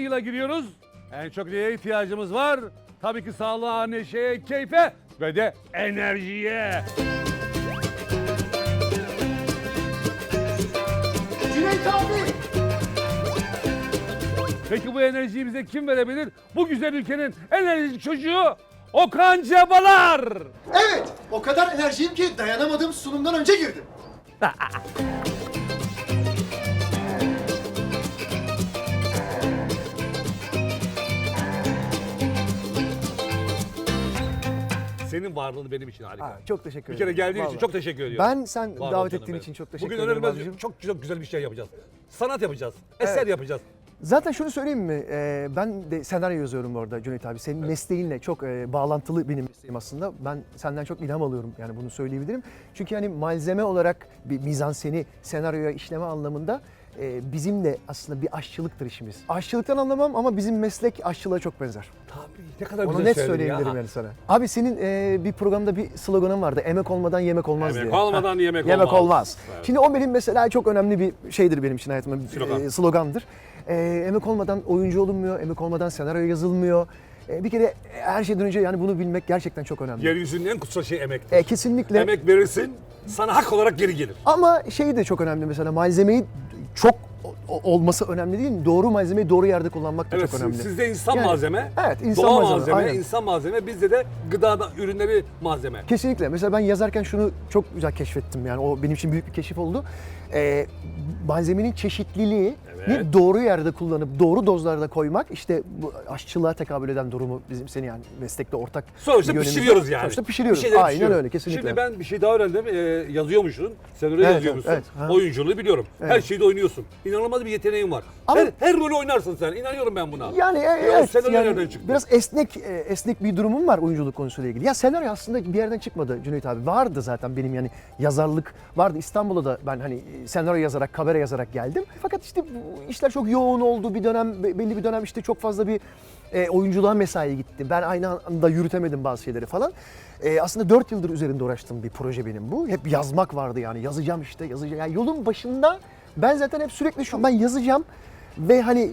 Yeni yıla giriyoruz, en çok neye ihtiyacımız var? Tabii ki sağlığa, neşeye, keyfe ve de enerjiye. Cüneyt abi! Peki bu enerjiyi bize kim verebilir? Bu güzel ülkenin enerjik çocuğu Okan Cebalar. Evet, o kadar enerjiyim ki dayanamadım sunumdan önce girdim. Senin varlığın benim için harika. Ha, çok teşekkür Bir ederim. kere geldiğin için Vallahi. çok teşekkür ediyorum. Ben sen Var ol davet canım ettiğin benim. için çok teşekkür Bugün ederim. önemli abicim. çok çok güzel bir şey yapacağız. Sanat yapacağız. Eser Evet. yapacağız. Zaten şunu söyleyeyim mi? Ee, ben de senaryo yazıyorum orada Cüneyt abi. Senin mesleğinle çok e, bağlantılı benim mesleğim aslında. Ben senden çok ilham alıyorum yani bunu söyleyebilirim. Çünkü hani malzeme olarak bir mizanseni senaryoya işleme anlamında e, bizim de aslında bir aşçılıktır işimiz. Aşçılıktan anlamam ama bizim meslek aşçılığa çok benzer. Tabii ne kadar Onu güzel net söyledin söyleyebilirim ya. yani sana. Abi senin e, bir programda bir sloganın vardı. Emek olmadan yemek olmaz Emek diye. olmadan yemek yemek olmaz. olmaz. Evet. Şimdi o benim mesela çok önemli bir şeydir benim için hayatımda. Slogan. E, slogandır. E, emek olmadan oyuncu olunmuyor, emek olmadan senaryo yazılmıyor. E, bir kere her şeyden önce yani bunu bilmek gerçekten çok önemli. Yeryüzünün en kutsal şeyi emektir. E, kesinlikle. Emek verirsin, sana hak olarak geri gelir. Ama şey de çok önemli mesela malzemeyi çok olması önemli değil? Doğru malzemeyi doğru yerde kullanmak da Evet, çok önemli. sizde insan Yani, malzeme, evet, insan doğa malzeme, malzeme, aynen. insan malzeme, bizde de gıda ürünleri malzeme. Kesinlikle. Mesela ben yazarken şunu çok güzel keşfettim yani o benim için büyük bir keşif oldu. Ee, malzemenin çeşitliliği Evet. doğru yerde kullanıp doğru dozlarda koymak işte bu aşçılığa tekabül eden durumu bizim seni yani meslekte ortak Sonuçta pişiriyoruz yani. Sonuçta pişiriyoruz. Aynen pişiriyoruz. öyle kesinlikle. Şimdi ben bir şey daha öğrendim. Ee, yazıyormuşsun. Senaryo Evet, yazıyormuşsun. evet, ha. Oyunculuğu biliyorum. Her şeyde oynuyorsun. İnanılmaz bir yeteneğin var. Ama- her, her rolü oynarsın sen. İnanıyorum ben buna. Yani e, Ya o evet senaryo yani nereden çıktı? biraz esnek e, esnek bir durumum var oyunculuk konusuyla ilgili. Ya senaryo aslında bir yerden çıkmadı Cüneyt abi. Vardı zaten benim yani yazarlık vardı. İstanbul'a da ben hani e, senaryo yazarak, kabare yazarak geldim. Fakat işte bu işler çok yoğun oldu bir dönem be- belli bir dönem işte çok fazla bir e, oyunculuğa mesai gitti. Ben aynı anda yürütemedim bazı şeyleri falan. E, aslında 4 yıldır üzerinde uğraştığım bir proje benim bu. Hep yazmak vardı yani yazacağım işte yazacağım. Yani yolun başında ben zaten hep sürekli şu ben yazacağım ve hani e,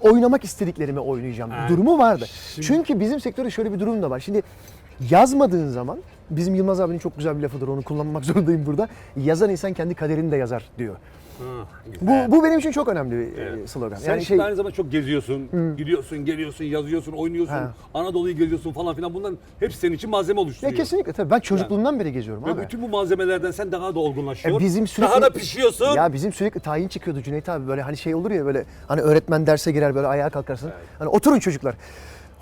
oynamak istediklerimi oynayacağım Ha, durumu vardı. şimdi- Çünkü bizim sektörde şöyle bir durum da var. Şimdi yazmadığın zaman bizim Yılmaz abinin çok güzel bir lafıdır onu kullanmak zorundayım burada. Yazan insan kendi kaderini de yazar diyor. Ha, Bu, güzel. bu benim için çok önemli bir e, Evet. slogan. Sen yani şimdi şey aynı zamanda çok geziyorsun, gidiyorsun, geliyorsun, yazıyorsun, oynuyorsun, Ha. Anadolu'yu geziyorsun falan filan. Bunların hepsi senin için malzeme ya oluşturuyor. kesinlikle tabii ben çocukluğumdan beri geziyorum Ve abi. bütün bu malzemelerden sen daha da olgunlaşıyorsun. E, bizim sürekli Daha da pişiyorsun. Ya bizim sürekli tayin çıkıyordu Cüneyt abi böyle hani şey olur ya böyle hani öğretmen derse girer böyle ayağa kalkarsın. Hani oturun çocuklar.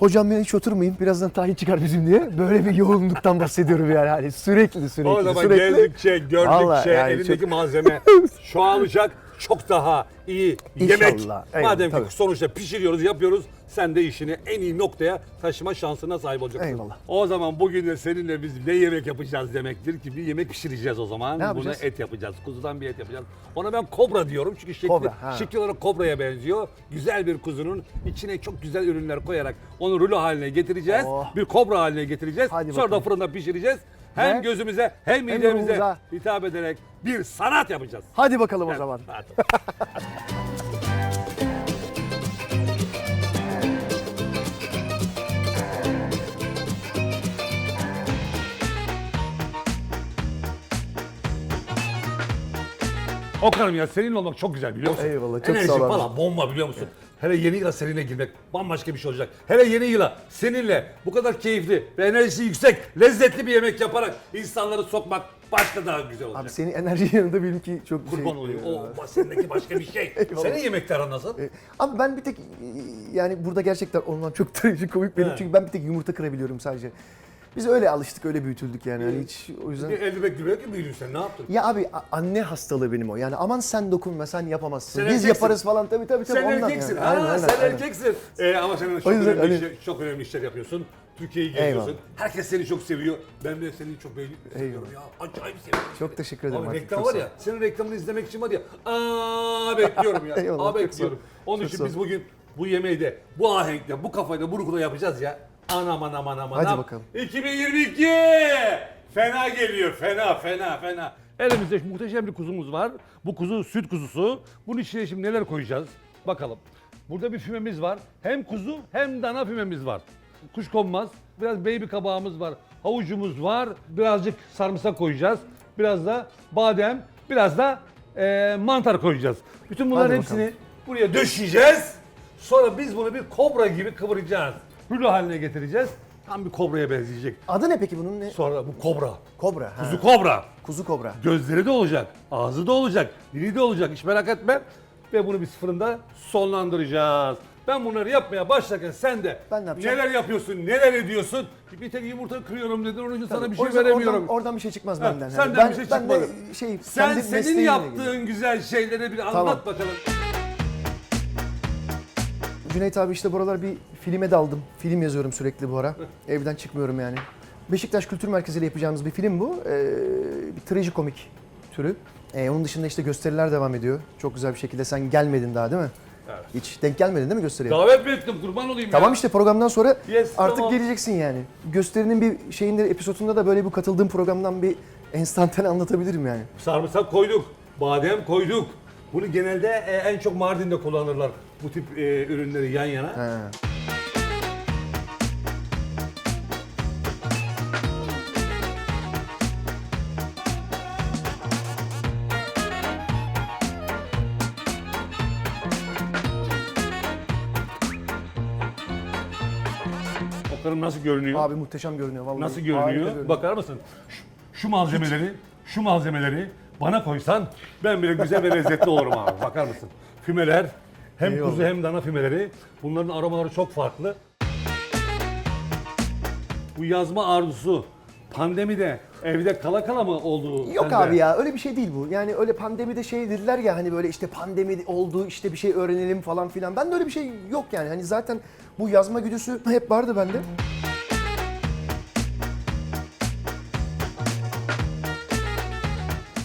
Hocam ben hiç oturmayayım birazdan tayin çıkar bizim diye. Böyle bir yoğunluktan bahsediyorum yani hani sürekli sürekli o zaman sürekli. gezdikçe, gördükçe Vallahi yani elindeki çok- malzeme çoğalacak. Çok daha iyi yemek. İnşallah. Eyvallah, Madem ki tabii. sonuçta pişiriyoruz, yapıyoruz. Sen de işini en iyi noktaya taşıma şansına sahip olacaksın. Eyvallah. O zaman bugün de seninle biz ne yemek yapacağız demektir ki bir yemek pişireceğiz o zaman. Ne yapacağız? Buna et yapacağız. Kuzudan bir et yapacağız. Ona ben kobra diyorum çünkü şekli, Kobra, ha. şekil olarak kobraya benziyor. Güzel bir kuzunun içine çok güzel ürünler koyarak onu rulo haline getireceğiz. Oh. Bir kobra haline getireceğiz. Hadi Sonra da bakalım. fırında pişireceğiz. Hem Ve- gözümüze hem midemize ruhumuza. hitap ederek bir sanat yapacağız. Hadi bakalım o zaman. Hadi. Okan'ım ya seninle olmak çok güzel biliyor musun? Eyvallah, çok Enerji sağ ol abi. falan bomba biliyor musun? Hele yeni yıla seninle girmek bambaşka bir şey olacak. Hele yeni yıla seninle bu kadar keyifli ve enerjisi yüksek, lezzetli bir yemek yaparak insanları sokmak başka daha güzel olacak. Abi senin enerji yanında benimki çok Kurban şey. olayım. O seninki başka bir şey. Senin yemekler nasıl? E, Abi ben bir tek yani burada gerçekten olmam çok trajikomik benim He. çünkü ben bir tek yumurta kırabiliyorum sadece. Biz öyle alıştık, öyle büyütüldük yani. yani hiç o yüzden. Elde bekliyor ki büyüdün sen ne yaptın? Ya abi anne hastalığı benim o. Yani aman sen dokunma, sen yapamazsın. Sen Biz erkeksin. yaparız falan tabii tabii tabii Sen ondan erkeksin. yani. Ha, Aynen, sen aynen. erkeksin. Ee, ama sen çok yüzden önemli, hani- işler, çok önemli işler yapıyorsun. Türkiye'yi geziyorsun. Eyvallah. Herkes seni çok seviyor. Ben de seni çok Eyvallah. ya. Acayip seviyorum. Çok teşekkür ederim Abi reklam var ya. Senin reklamını izlemek için var ya. Aa bekliyorum ya. Eyvallah, Aa bekliyorum. Onun için biz bugün bu yemeği de bu ahenkle, bu kafayla, bu ruhla yapacağız ya. Anam anam anam Hadi anam. bakalım. 2022 fena geliyor. Fena fena fena. Elimizde muhteşem bir kuzumuz var. Bu kuzu süt kuzusu. Bunun içine şimdi neler koyacağız? Bakalım. Burada bir fümemiz var. Hem kuzu hem dana fümemiz var. Kuşkonmaz. Biraz baby kabağımız var. Havucumuz var. Birazcık sarımsak koyacağız. Biraz da badem. Biraz da eee, mantar koyacağız. Bütün bunların Hadi hepsini bakalım. buraya döşeyeceğiz. Sonra biz bunu bir kobra gibi kıvıracağız. Rulo haline getireceğiz. Tam bir kobraya benzeyecek. Adı ne peki bunun ne? Sonra bu kobra. Kobra. ha. Kuzu kobra. Kuzu kobra. Gözleri de olacak, ağzı da olacak, dili de olacak. Hiç merak etme. Ve bunu biz fırında sonlandıracağız. Ben bunları yapmaya başlarken sen de Ben ne yapacağım? neler yapıyorsun, neler ediyorsun? Bir tek yumurta kırıyorum dedin, onun için sana bir O şey yüzden veremiyorum. Oradan, oradan bir şey çıkmaz benden. Senden ben, bir şey ben çıkmadı. de şey, Sen kendi senin mesleğimle yaptığın ilgili. güzel şeyleri bir anlat bakalım. Cüneyt abi işte buralar bir filme daldım. Film yazıyorum sürekli bu ara. Evden çıkmıyorum yani. Beşiktaş Kültür Merkezi ile yapacağımız bir film bu. Ee, bir trajikomik türü. Ee, onun dışında işte gösteriler devam ediyor. Çok güzel bir şekilde. Sen gelmedin daha değil mi? Evet. Hiç denk gelmedin değil mi gösteriye? Davet mi ettim kurban olayım Tamam ya. işte programdan sonra Yes, artık tamam. geleceksin yani. Gösterinin bir şeyinde episodunda da böyle bu katıldığım programdan bir enstantane anlatabilirim yani. Sarımsak koyduk, badem koyduk. Bunu genelde e, en çok Mardin'de kullanırlar bu tip e, ürünleri yan yana. Bakalım nasıl görünüyor? Abi muhteşem görünüyor vallahi. Nasıl Harika görünüyor? Bakar mısın? Şu, şu malzemeleri, şu malzemeleri bana koysan ben bile güzel ve lezzetli olurum abi. Bakar mısın? Fümeler, hem Eyvallah. kuzu hem dana fümeleri. Bunların aromaları çok farklı. Bu yazma arzusu pandemide evde kala kala mı oldu Yok sende? abi ya öyle bir şey değil bu. Yani öyle pandemide şey dediler ya hani böyle işte pandemi oldu işte bir şey öğrenelim falan filan. Ben de öyle bir şey yok yani. Hani zaten bu yazma güdüsü hep vardı bende.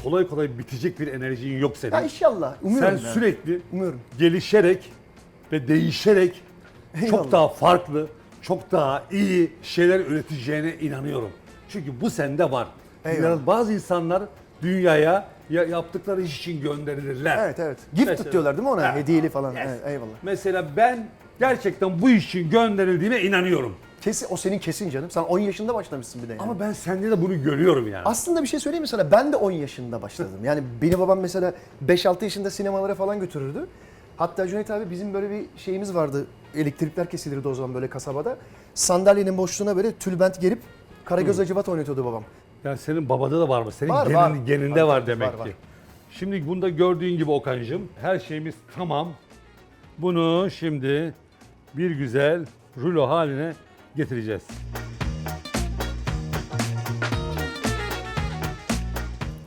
Kolay kolay bitecek bir enerjin yok senin. Ya inşallah. Umuyorum Sen yani. sürekli Umuyorum. gelişerek ve değişerek Eyvallah. çok daha farklı, çok daha iyi şeyler üreteceğine inanıyorum. Çünkü bu sende var. Eyvallah. Dünyada bazı insanlar dünyaya ya yaptıkları iş için gönderilirler. Evet evet. Gift Mesela- diyorlar değil mi ona? Ha, Hediyeli falan. yes. Evet, eyvallah. Mesela ben gerçekten bu iş için gönderildiğime inanıyorum. Kesin, o senin kesin canım. Sen 10 yaşında başlamışsın bir de yani. Ama ben sende de bunu görüyorum yani. Aslında bir şey söyleyeyim mi sana? Ben de 10 yaşında başladım. Yani beni babam mesela 5-6 yaşında sinemalara falan götürürdü. Hatta Cüneyt abi bizim böyle bir şeyimiz vardı. Elektrikler kesilirdi o zaman böyle kasabada. Sandalyenin boşluğuna böyle tülbent gerip Karagöz Acıbat oynatıyordu babam. Yani senin babada da var mı? Senin Var, genin- var. geninde Var, var, demek var. ki. Şimdi bunda gördüğün gibi Okan'cığım her şeyimiz tamam. Bunu şimdi bir güzel rulo haline getireceğiz.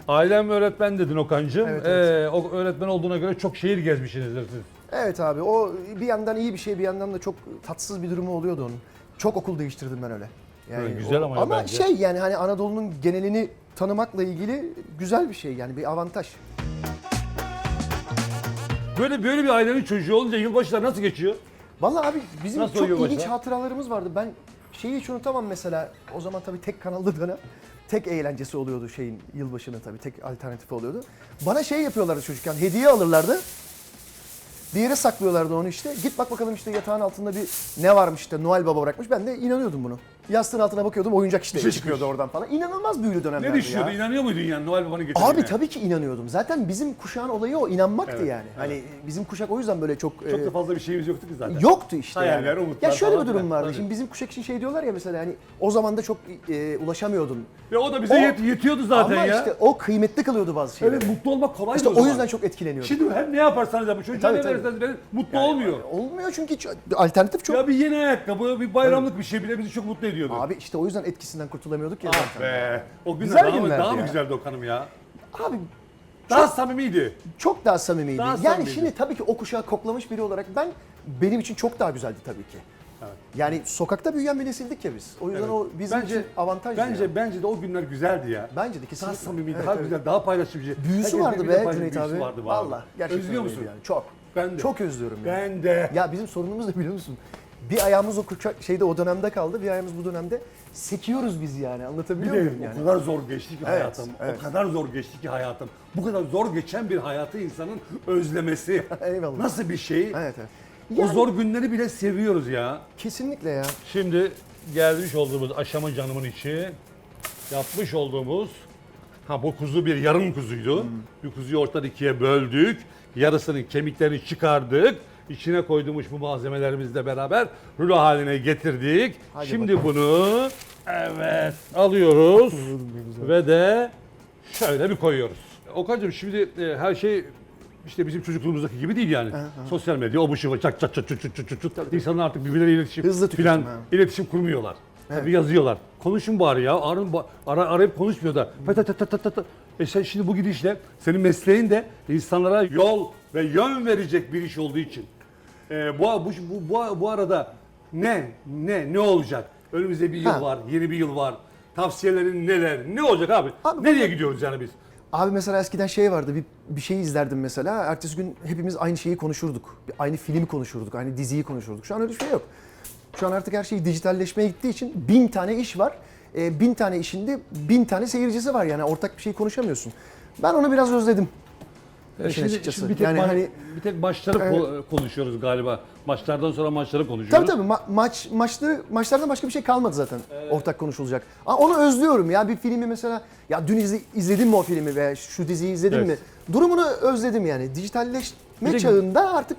Ailem öğretmen dedin Okan'cığım. Evet, evet. Ee, o öğretmen olduğuna göre çok şehir gezmişsinizdir siz. Evet abi o bir yandan iyi bir şey bir yandan da çok tatsız bir durumu oluyordu onun. Çok okul değiştirdim ben öyle. Evet, güzel o- ama ya Ama bence. şey yani hani Anadolu'nun genelini tanımakla ilgili güzel bir şey yani bir avantaj. Böyle böyle bir ailenin çocuğu olunca yılbaşları nasıl geçiyor? Vallahi abi bizim Nasıl çok oluyor ilginç başta? hatıralarımız vardı. Ben şeyi hiç unutamam mesela. O zaman tabii tek kanallı dönem. Tek eğlencesi oluyordu şeyin yılbaşının tabii tek alternatifi oluyordu. Bana şey yapıyorlardı çocukken hediye alırlardı. Bir yere saklıyorlardı onu işte. Git bak bakalım işte yatağın altında bir ne varmış işte Noel Baba bırakmış. Ben de inanıyordum bunu. Yastığın altına bakıyordum oyuncak işte şey çıkıyordu çıkmış. oradan falan. İnanılmaz büyülü dönemlerdi Ne düşünüyordu? ya. İnanıyor muydun yani Noel Baba'nın getirdiğine? Abi tabii ki inanıyordum. Zaten bizim kuşağın olayı o inanmaktı Evet, yani. Hani bizim kuşak o yüzden böyle çok Çok e, da fazla bir şeyimiz yoktu ki zaten. Yoktu işte Hayaller, yani. umutlar Ya şöyle bir durum vardı. Tabii. Şimdi bizim kuşak için şey diyorlar ya mesela hani o zaman da çok e, ulaşamıyordun. Ve o da bize O- yet- yetiyordu zaten Ama ya. işte o kıymetli kalıyordu bazı şeyler. Evet mutlu olmak kolay işte o o yüzden çok etkileniyordum. Şimdi hem ne yaparsanız yapın çocuğa Tabii, ne verirseniz verin mutlu olmuyor. Olmuyor çünkü alternatif çok. Ya bir yeni ayakkabı, bir bayramlık bir şey bile bizi çok mutlu ediyordu. Abi işte o yüzden etkisinden kurtulamıyorduk ya ah zaten. be. O günler Güzel daha, mı, günlerdi daha mı ya. güzeldi Okan'ım ya? Abi Daha samimiydi. çok daha samimiydi. Daha yani samimiydi. şimdi tabii ki o kuşağı koklamış biri olarak ben benim için çok daha güzeldi tabii ki. Evet. Yani sokakta büyüyen bir nesildik ya biz. O yüzden Evet. o bizim için avantajdı. Bence yani. bence de o günler güzeldi ya. Bence de Daha kesinlikle. samimiydi, Evet, daha evet. güzel, daha paylaşımcı. Büyüsü Herkes vardı birbirine be paylaş- Cüneyt büyüsü abi. Vardı, vardı. Valla gerçekten Özlüyor öyleydi musun? Yani. Çok. Ben de. Çok özlüyorum ya. Ben de. Ya bizim sorunumuz ne biliyor musun? Bir ayağımız o kuşak şeyde o dönemde kaldı, bir ayağımız bu dönemde. Sekiyoruz biz yani. Anlatabiliyor muyum yani? o kadar zor geçti ki Evet, hayatım. evet. O kadar zor geçti ki hayatım. Bu kadar zor geçen bir hayatı insanın özlemesi. Eyvallah. Nasıl bir şey? Evet evet. O zor günleri bile seviyoruz ya. Kesinlikle ya. Şimdi gelmiş olduğumuz aşama canımın içi yapmış olduğumuz ha bu kuzu bir yarım kuzuydu. Bir kuzuyu ortadan ikiye böldük. Yarısının kemiklerini çıkardık içine koyduğumuz bu malzemelerimizle beraber rulo haline getirdik. Hadi Şimdi bakalım. bunu evet alıyoruz ve de şöyle bir koyuyoruz. Okan'cığım şimdi e, her şey işte bizim çocukluğumuzdaki gibi değil yani. Aha, aha. Sosyal medya, o bu şu, çat çat çat çat çat çat çat. İnsanlar artık birbirleriyle iletişim Hızlı falan, ha. iletişim kurmuyorlar. Evet. Tabii yazıyorlar. Konuşun bari ya. Arın, ara, arayıp konuşmuyor da. Ta, ta, ta, ta, ta. E sen şimdi bu gidişle senin mesleğin de insanlara yol ve yön verecek bir iş olduğu için e, bu, bu, bu, bu, bu arada ne, ne, ne olacak? Önümüzde bir yıl Ha. var, yeni bir yıl var. Tavsiyelerin neler? Ne olacak abi? Abi Nereye gidiyoruz yani biz? Abi mesela eskiden şey vardı bir, bir şey izlerdim mesela. Ertesi gün hepimiz aynı şeyi konuşurduk. Bir- Aynı filmi konuşurduk, aynı diziyi konuşurduk. Şu an öyle bir şey yok. Şu an artık her şey dijitalleşmeye gittiği için bin tane iş var. E, bin tane işinde bin tane seyircisi var yani ortak bir şey konuşamıyorsun. Ben onu biraz özledim. E, İşin açıkçası. bir tek, Yani ma- hani- bir tek maçları Evet. ko- konuşuyoruz galiba. Maçlardan sonra maçları konuşuyoruz. Tabii tabii ma- maç maçları maçlardan başka bir şey kalmadı zaten ortak konuşulacak. Aa, onu özlüyorum ya bir filmi mesela ya dün izle, izledin mi o filmi veya şu diziyi izledin Evet. mi? Durumunu özledim yani. Dijitalleşme çağında artık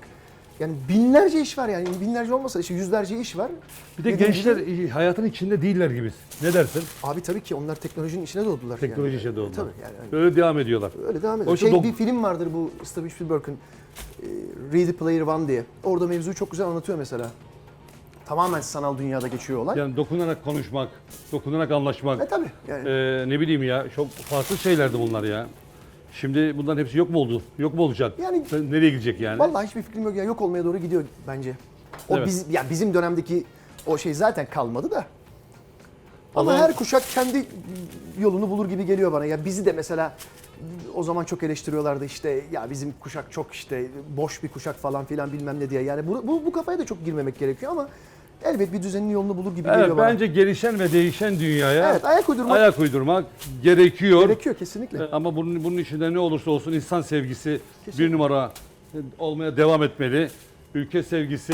yani binlerce iş var yani binlerce olmasa işte yüzlerce iş var. Bir de Dediğim gençler gibi- hayatın içinde değiller gibi. Ne dersin? abi tabii ki onlar teknolojinin içine doğdular. Teknoloji yani. içinde doğdular. Tabii yani. Öyle devam ediyorlar. Öyle devam ediyor. Oysa Şey, dok- bir film vardır bu Steven Spielberg'ın e, Ready Player One diye. Orada mevzuyu çok güzel anlatıyor mesela. Tamamen sanal dünyada geçiyor olay. Yani dokunarak konuşmak, dokunarak anlaşmak. E tabii yani. Ee, ne bileyim ya çok farklı şeylerdi bunlar ya. Şimdi bunların hepsi yok mu oldu? Yok mu olacak? Yani- Sen Nereye gidecek yani? Vallahi hiçbir fikrim yok ya yok olmaya doğru gidiyor bence. O Evet. biz ya bizim dönemdeki o şey zaten kalmadı da. Ama Ama- her kuşak kendi yolunu bulur gibi geliyor bana. Ya bizi de mesela o zaman çok eleştiriyorlardı işte ya bizim kuşak çok işte boş bir kuşak falan filan bilmem ne diye. Yani bu, bu, bu kafaya da çok girmemek gerekiyor ama elbet bir düzenin yolunu bulur gibi Evet geliyor bana. bence gelişen ve değişen dünyaya Evet ayak uydurmak ayak uydurmak gerekiyor. gerekiyor kesinlikle. Ama bunun, bunun içinde ne olursa olsun insan sevgisi bir numara olmaya devam etmeli. Ülke sevgisi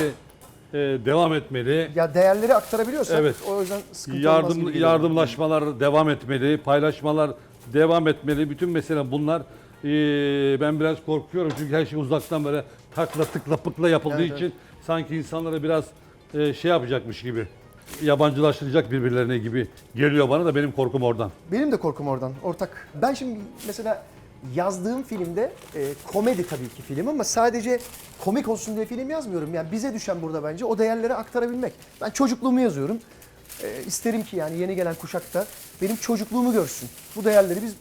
e, devam etmeli. Ya değerleri aktarabiliyorsak Evet. o yüzden sıkıntı olmaz Yardım gibi geliyor. yardımlaşmalar devam etmeli, paylaşmalar devam etmeli. Bütün mesele bunlar. Ee, ben biraz korkuyorum çünkü her şey uzaktan böyle takla tıkla pıkla yapıldığı Evet, için sanki insanlara biraz e, şey yapacakmış gibi. Yabancılaştıracak birbirlerine gibi geliyor bana da benim korkum oradan. Benim de korkum oradan. Ortak. Ben şimdi mesela yazdığım filmde e, komedi tabii ki film ama sadece komik olsun diye film yazmıyorum. Yani bize düşen burada bence o değerleri aktarabilmek. Ben çocukluğumu yazıyorum. E, isterim ki yani yeni gelen kuşakta benim çocukluğumu görsün. Bu değerleri biz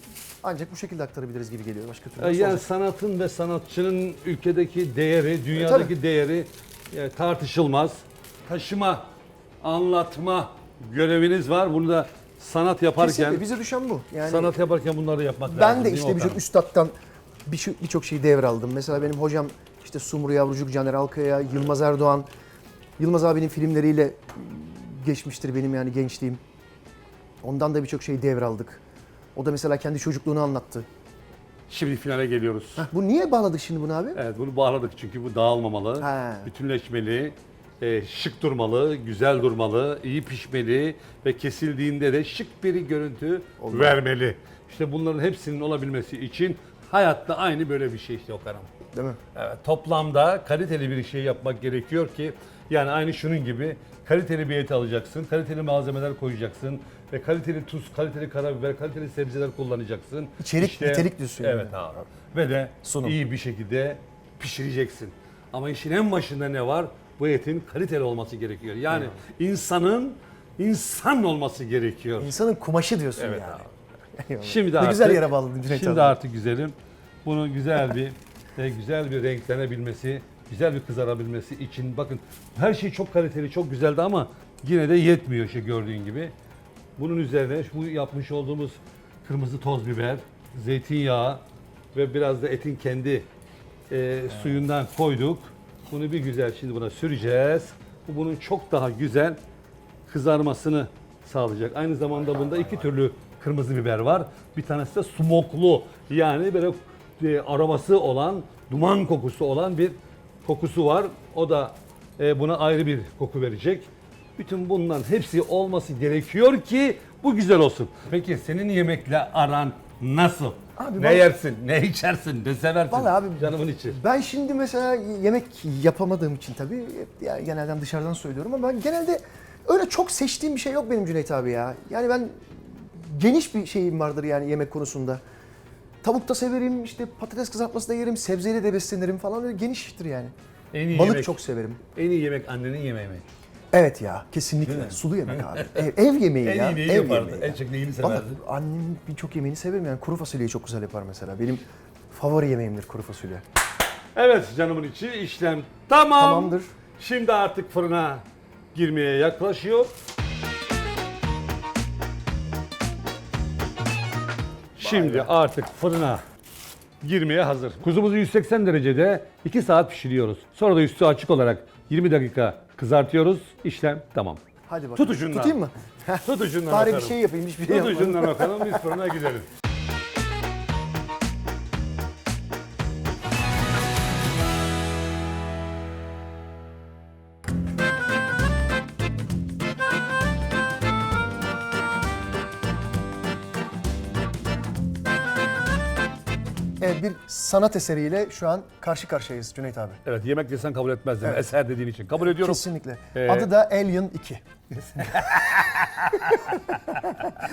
ancak bu şekilde aktarabiliriz gibi geliyor. Başka türlü nasıl Yani olacak? sanatın ve sanatçının ülkedeki değeri, dünyadaki tabii. değeri e, tartışılmaz. Taşıma, anlatma göreviniz var. Bunu da sanat yaparken Kesinlikle bize düşen bu. Yani sanat yaparken bunları yapmak lazım. Ben de değil mi işte Okan? birçok üstattan bir- birçok şeyi devraldım. Mesela benim hocam işte Sumru Yavrucuk, Caner Alkaya, Yılmaz Erdoğan. Yılmaz abinin filmleriyle geçmiştir benim yani gençliğim. Ondan da birçok şeyi devraldık. O da mesela kendi çocukluğunu anlattı. Şimdi finale geliyoruz. Bu niye bağladık şimdi bunu abi? Evet bunu bağladık çünkü bu dağılmamalı, Ha. bütünleşmeli, e, şık durmalı, güzel durmalı, iyi pişmeli ve kesildiğinde de şık bir görüntü vermeli. İşte bunların hepsinin olabilmesi için hayatta aynı böyle bir şey işte Okan'ım. Değil mi? Evet, toplamda kaliteli bir şey yapmak gerekiyor ki yani aynı şunun gibi kaliteli bir et alacaksın, kaliteli malzemeler koyacaksın ve kaliteli tuz, kaliteli karabiber, kaliteli sebzeler kullanacaksın. İçerik, nitelik diyorsun yani. Evet abi. Ve de Sunum. iyi bir şekilde pişireceksin. Ama işin en başında ne var? Bu etin kaliteli olması gerekiyor. Yani insanın insan olması gerekiyor. İnsanın kumaşı diyorsun Evet yani. abi. Eyvallah. Şimdi ne artık, güzel yere bağladın Cüneyt Şimdi abi. artık güzelim. Bunu güzel bir e, güzel bir renklenebilmesi, güzel bir kızarabilmesi için bakın her şey çok kaliteli, çok güzeldi ama yine de yetmiyor işte gördüğün gibi. Bunun üzerine bu yapmış olduğumuz kırmızı toz biber, zeytinyağı ve biraz da etin kendi e, suyundan koyduk. Bunu bir güzel şimdi buna süreceğiz. Bu bunun çok daha güzel kızarmasını sağlayacak. Aynı zamanda bunda iki türlü kırmızı biber var. Bir tanesi de smoklu yani böyle e, aroması olan, duman kokusu olan bir kokusu var. O da e, buna ayrı bir koku verecek. Bütün bunların hepsi olması gerekiyor ki bu güzel olsun. Peki senin yemekle aran nasıl? Abi ne ben- yersin, ne içersin, ne seversin? Vallahi abi Canımın içi. Ben şimdi mesela yemek yapamadığım için tabii hep ya genelden dışarıdan söylüyorum ama ben genelde öyle çok seçtiğim bir şey yok benim Cüneyt abi ya. Yani ben geniş bir şeyim vardır yani yemek konusunda. Tavuk da severim, işte patates kızartması da yerim, sebzeyle de beslenirim falan öyle geniştir yani. En iyi Balık yemek, çok severim. En iyi yemek annenin yemeği mi? Evet ya kesinlikle. Sulu yemek abi. Ev, ev yemeği En ya. iyi neyi ev yapardı? yemeği En çok neyini Valla severdin? annemin birçok yemeğini severim yani kuru fasulyeyi çok güzel yapar mesela. Benim favori yemeğimdir kuru fasulye. Evet canımın içi işlem tamam. Tamamdır. Şimdi artık fırına girmeye yaklaşıyor. Şimdi artık fırına girmeye hazır. Kuzumuzu 180 derecede 2 saat pişiriyoruz. Sonra da üstü açık olarak 20 dakika kızartıyoruz. İşlem tamam. Hadi bakalım. Tut ucundan. Tutayım mı? Tut ucundan Bari bir şey yapayım hiçbir şey Tut yapmadım. ucundan bakalım biz fırına gidelim. Sanat eseriyle şu an karşı karşıyayız Cüneyt abi. Evet yemek desen kabul etmezdim. Eser dediğin için. Kabul ediyorum. Kesinlikle. Ee, Adı da Alien 2.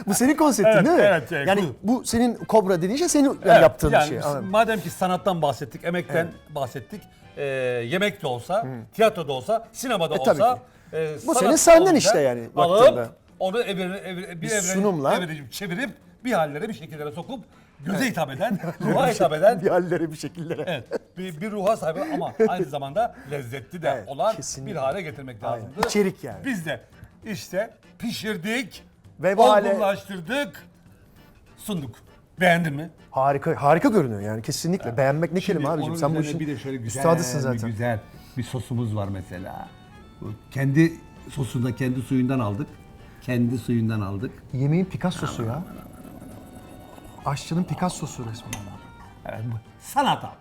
bu senin konseptin Evet, değil mi? evet, evet. Yani bu senin Kobra dediğin şey senin yani Evet, yaptığın yani şey. Anladım. Madem ki sanattan bahsettik, emekten bahsettik. e, yemek de olsa, tiyatro da olsa, sinemada E, olsa. e, Bu senin olunca işte yani Alıp baktığında. onu evre, evre, bir, Bir evre, sunumla. evreleyip çevirip bir hallere bir şekillere sokup göze hitap eden, ruha hitap eden Bir hallere bir şekillere. evet, bir, bir ruha sahip ama aynı zamanda lezzetli de Evet, olan kesinlikle. bir hale getirmek Aynen. lazımdı. İçerik yani. Biz de işte pişirdik, Ve bu hale olgunlaştırdık, sunduk. Beğendin mi? harika harika görünüyor yani kesinlikle. Beğenmek ne kelime abicim. Onun Sen bu üzerine işin bir de şöyle güzel, üstadısın Bir zaten. güzel bir sosumuz var mesela. Bu Kendi sosunda kendi suyundan aldık. Kendi suyundan aldık. Yemeğin Picasso'su ya. Aşçının Picasso'su resmen. Evet, bu sanata.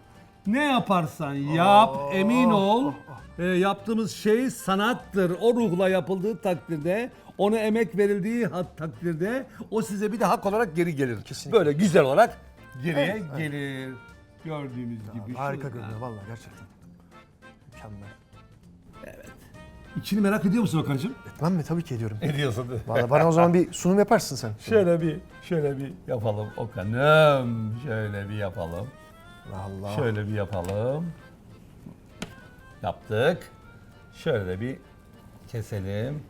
Ne yaparsan yap, emin ol. e, yaptığımız şey sanattır. O ruhla yapıldığı takdirde, ona emek verildiği hat- takdirde o size bir de hak olarak geri gelir. Kesinlikle. Böyle güzel olarak geriye gelir. Gördüğümüz gibi. Harika şurada. görünüyor vallahi gerçekten. Mükemmel. İçini merak ediyor musun Okan'cığım? Etmem mi? Tabii ki ediyorum. Ediyorsun. Vallahi bana o zaman bir sunum yaparsın sen. Şöyle bir şöyle bir yapalım Okan'ım. Şöyle bir yapalım. Allah. Şöyle bir yapalım. Yaptık. Şöyle bir keselim.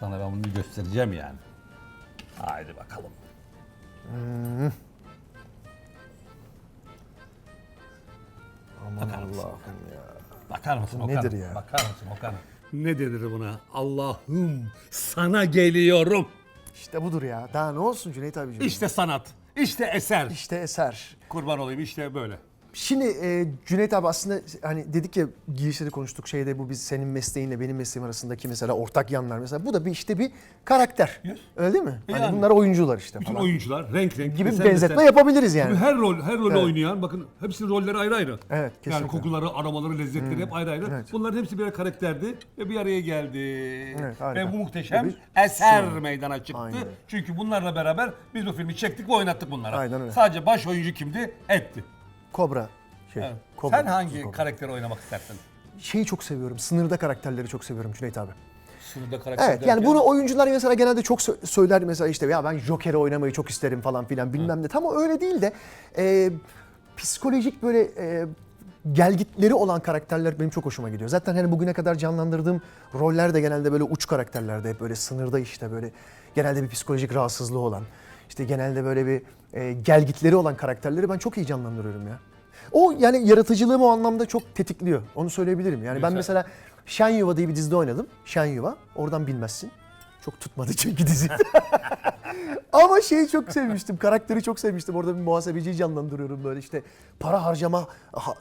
Sana ben bunu göstereceğim yani. Haydi bakalım. Aman Allah'ım ya. Bakar mısın Okan? nedir ya? Bakar mısın Okan? Ne denir buna? Allah'ım sana geliyorum. İşte budur ya. Daha ne olsun Cüneyt abiciğim? İşte sanat. işte eser. İşte eser. Kurban olayım işte böyle. Şimdi e, Cüneyt abi aslında hani dedik ya girişte de konuştuk şeyde bu biz senin mesleğinle benim mesleğim arasındaki mesela ortak yanlar mesela bu da bir işte bir karakter. Yes. Öyle değil mi? Hani Yani. bunlar oyuncular işte Bütün falan. oyuncular renk renk. gibi desen benzetme desen. yapabiliriz yani. Her rol, her rolü Evet. oynayan bakın hepsinin rolleri ayrı ayrı. Evet, Yani kesinlikle. kokuları, aromaları, lezzetleri hep ayrı ayrı. Evet. Bunların hepsi birer karakterdi ve bir araya geldi. Evet, harika. ve bu muhteşem Bir eser sunum. meydana çıktı. Aynen. Çünkü bunlarla beraber biz bu filmi çektik ve oynattık bunlara. Aynen öyle. Sadece baş oyuncu kimdi? Etti. Kobra. Şey, Evet. Kobra, Sen hangi Kobra. karakteri oynamak istersin? Şeyi çok seviyorum. Sınırda karakterleri çok seviyorum Cüneyt abi. Sınırda karakter Evet yani bunu oyuncular mesela genelde çok sö- söyler mesela işte ya ben Joker'i oynamayı çok isterim falan filan bilmem ne. Tam o öyle değil de e, psikolojik böyle e, gelgitleri olan karakterler benim çok hoşuma gidiyor. Zaten hani bugüne kadar canlandırdığım roller de genelde böyle uç karakterlerde hep böyle sınırda işte böyle genelde bir psikolojik rahatsızlığı olan işte genelde böyle bir e, gelgitleri olan karakterleri ben çok iyi canlandırıyorum ya. O yani yaratıcılığımı o anlamda çok tetikliyor. Onu söyleyebilirim. Yani ben Güzel. mesela Şen Yuva diye bir dizide oynadım. Şen Yuva. Oradan bilmezsin. Çok tutmadı çünkü dizi. Ama şeyi çok sevmiştim. Karakteri çok sevmiştim. Orada bir muhasebeciyi canlandırıyorum böyle işte. Para harcama ha-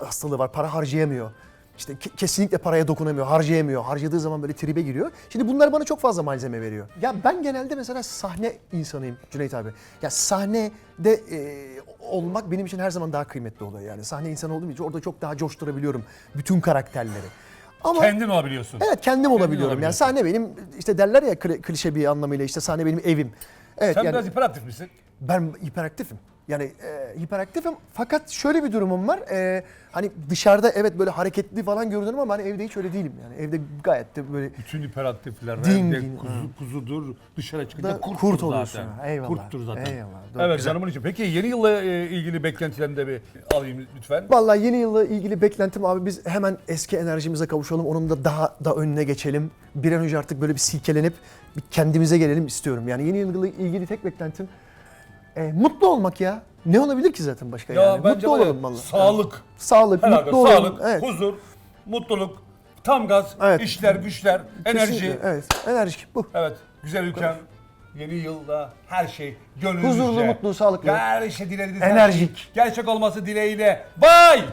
e, hastalığı var. Para harcayamıyor. İşte ke- kesinlikle paraya dokunamıyor, harcayamıyor. Harcadığı zaman böyle tribe giriyor. Şimdi bunlar bana çok fazla malzeme veriyor. Ya ben genelde mesela sahne insanıyım Cüneyt abi. Ya sahnede e, olmak benim için her zaman daha kıymetli oluyor yani. Sahne insanı olduğum için orada çok daha coşturabiliyorum bütün karakterleri. Ama Kendin olabiliyorsun. Evet kendim olabiliyorum. Yani olabiliyorsun. sahne benim işte derler ya kli- klişe bir anlamıyla işte sahne benim evim. Evet Sen yani biraz hiperaktif misin? ben hiperaktifim. Yani e, hiperaktifim fakat şöyle bir durumum var. E, hani dışarıda evet böyle hareketli falan görünüyorum ama hani evde hiç öyle değilim yani. Evde gayet de böyle Bütün hiperaktifler Dingin, evde kuzu, kuzudur. Dışarı çıkınca Da kurttur kurt zaten. oluyorsun. Eyvallah. Kurttur zaten. Eyvallah. Doğru, Evet güzel. canımın için. Peki yeni yılla e, ilgili beklentilerini de bir alayım lütfen. Vallahi yeni yılla ilgili beklentim abi biz hemen eski enerjimize kavuşalım. Onun da daha da önüne geçelim. Bir an önce artık böyle bir silkelenip bir kendimize gelelim istiyorum. Yani yeni yılla ilgili tek beklentim e, mutlu olmak ya. Ne olabilir ki zaten başka Ya yani? Mutlu olalım vallahi. sağlık. Sağlık, Herhalde mutlu olalım. sağlık, Evet. huzur, mutluluk, tam gaz, Evet. işler, güçler, enerji. Evet, enerji bu. Evet, güzel ülkem. Yeni yılda her şey gönlünüzce. Huzurlu, mutlu, sağlıklı. Her şey dilediğiniz Enerjik. gerçek olması dileğiyle. Bye!